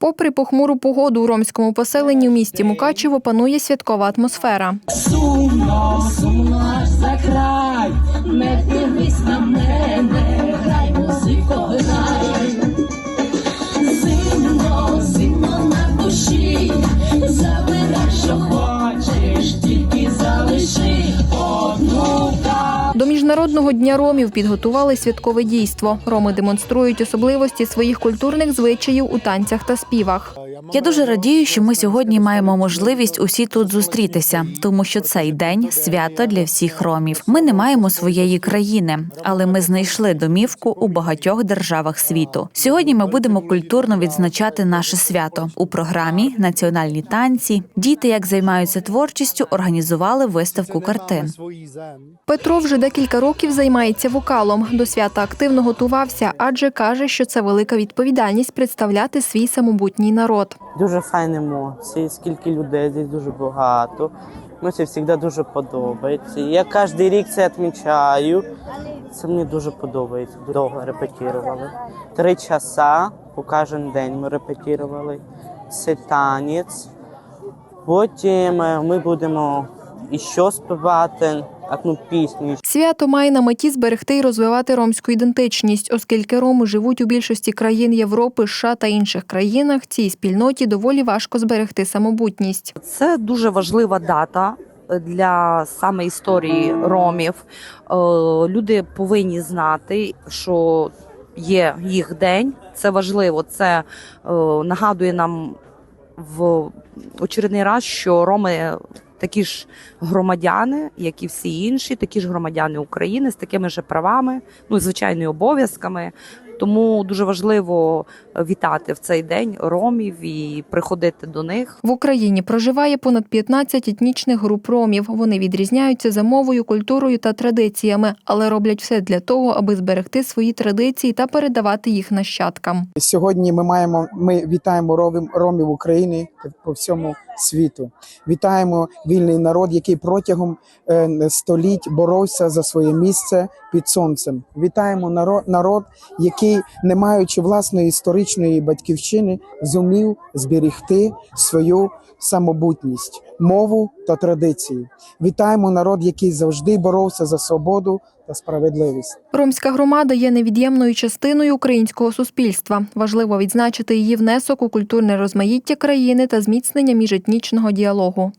Попри похмуру погоду у ромському поселенні в місті Мукачево панує святкова атмосфера. Сумно, сумно за край, не дивись на міжнародного дня ромів підготували святкове дійство. Роми демонструють особливості своїх культурних звичаїв у танцях та співах. Я дуже радію, що ми сьогодні маємо можливість усі тут зустрітися, тому що цей день свято для всіх ромів. Ми не маємо своєї країни, але ми знайшли домівку у багатьох державах світу. Сьогодні ми будемо культурно відзначати наше свято у програмі Національні танці. Діти, як займаються творчістю, організували виставку картин. Петро вже декілька років займається вокалом. До свята активно готувався, адже каже, що це велика відповідальність представляти свій самобутній народ. Дуже файні емоції, скільки людей здесь дуже багато. Мені це завжди дуже подобається. Я кожен рік це відмічаю. Це мені дуже подобається. Довго репетирували. Три часа по кожен день ми репетирували. Це танець. Потім е, ми будемо іще співати одну пісню. Свято має на меті зберегти і розвивати ромську ідентичність, оскільки роми живуть у більшості країн Європи, США та інших країнах. Цій спільноті доволі важко зберегти самобутність. Це дуже важлива дата для саме історії ромів. Е, Люди повинні знати, що є їх день. Це важливо. Це е, нагадує нам в очередний раз, що роми. Такі ж громадяни, як і всі інші, такі ж громадяни України з такими ж правами, ну звичайно, обов'язками. Тому дуже важливо вітати в цей день ромів і приходити до них. В Україні проживає понад 15 етнічних груп ромів. Вони відрізняються за мовою, культурою та традиціями, але роблять все для того, аби зберегти свої традиції та передавати їх нащадкам. Сьогодні ми маємо ми вітаємо ромів, ромів України по всьому світу. Вітаємо вільний народ, який протягом е, століть боровся за своє місце під сонцем. Вітаємо народ, народ, який, не маючи власної історичної батьківщини, зумів зберегти свою самобутність, мову та традиції. Вітаємо народ, який завжди боровся за свободу та справедливість. Ромська громада є невід'ємною частиною українського суспільства. Важливо відзначити її внесок у культурне розмаїття країни та зміцнення міжетнічного діалогу.